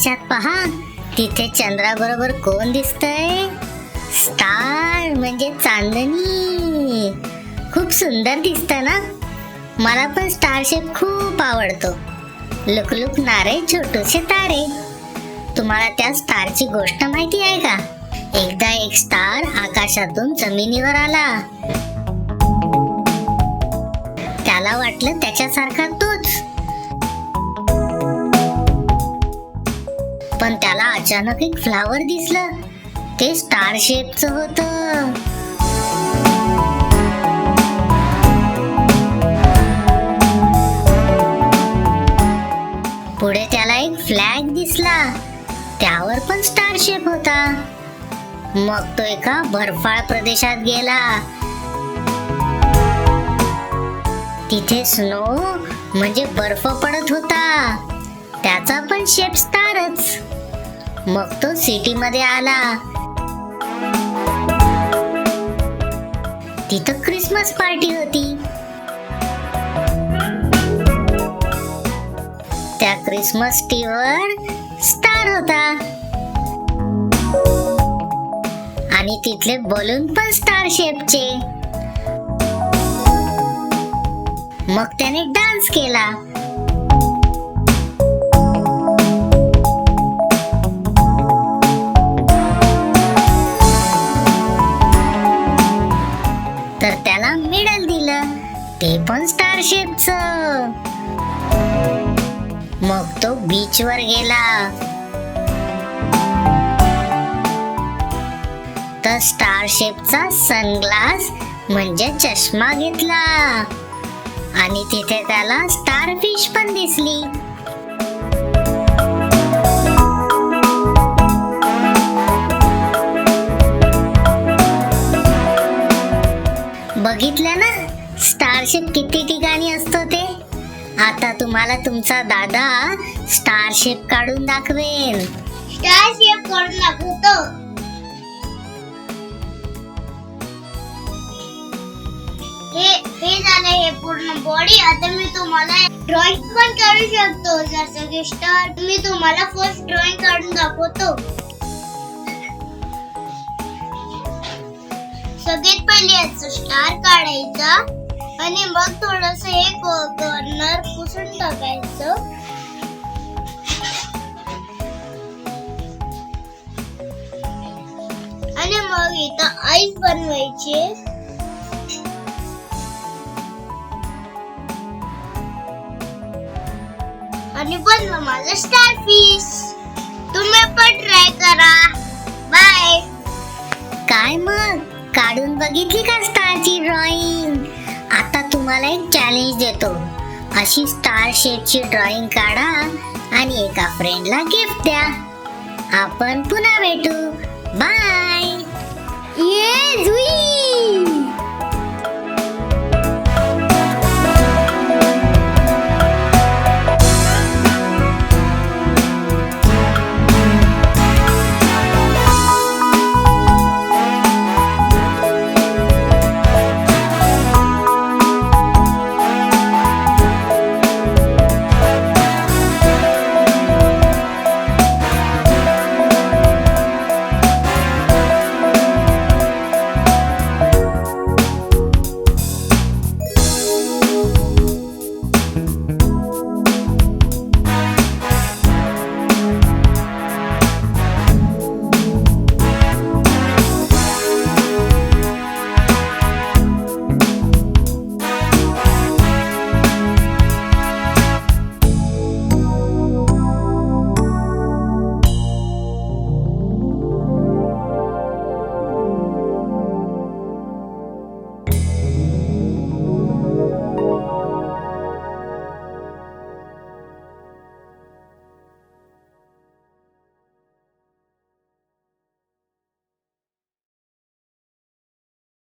आकाशात पहा. तिथे चंद्राबरोबर कोण दिसतंय? स्टार म्हणजे चांदणी. खूप सुंदर दिसत ना? मला पण स्टार शेप खूप आवडतो. लुकलुकणारे छोटूसे तारे. तुम्हाला त्या स्टारची गोष्ट माहिती आहे का? एकदा एक स्टार आकाशातून जमिनीवर आला. त्याला वाटलं त्याच्यासारखा तोच. पण त्याला अचानक एक फ्लावर दिसलं. ते स्टार शेपच होत. पुढे त्याला एक फ्लॅग दिसला. त्यावर पण स्टार शेप होता. मग तो एका बर्फाळ प्रदेशात गेला. तिथे स्नो म्हणजे बर्फ पडत होता. त्याचा पण शेप स्टारच मग तो सिटी मध्ये आला. तिथं क्रिसमस पार्टी होती. त्या क्रिसमस टीवर स्टार होता. आणि तिथले बलून पण स्टार शेपचे मग त्याने डान्स केला. ते स्टार मग तो बीच वर गेला. तर स्टार शेपचा सनग्लास म्हणजे चष्मा घेतला. आणि तिथे त्याला स्टार फिश पण दिसली. बघितलं ना? स्टारशिप किती ठिकाणी असतो ते? आता तुम्हाला तुमचा दादा स्टारशिप काढून दाखवेल. स्टारशिप शेप दाखवतो. हे हे झालं हे पूर्ण बॉडी आता मी तुम्हाला ड्रॉइंग पण करू शकतो. जसं की स्टार मी तुम्हाला फर्स्ट ड्रॉइंग काढून दाखवतो. सगळ्यात पहिले याचं स्टार काढायचा. आणि मग थोडस हे कॉर्नर पुसून टाकायचं. आणि मग इथं आईस बनवायचे. आणि बनवा माझं स्टार फिश तुम्ही पण ट्राय करा. बाय काय मग? काढून बघितली का स्टारची ड्रॉइंग एक चॅलेंज देतो. अशी स्टार शेपची ड्रॉइंग काढा आणि एका फ्रेंडला गिफ्ट द्या. आपण पुन्हा भेटू. बाय ये जुई!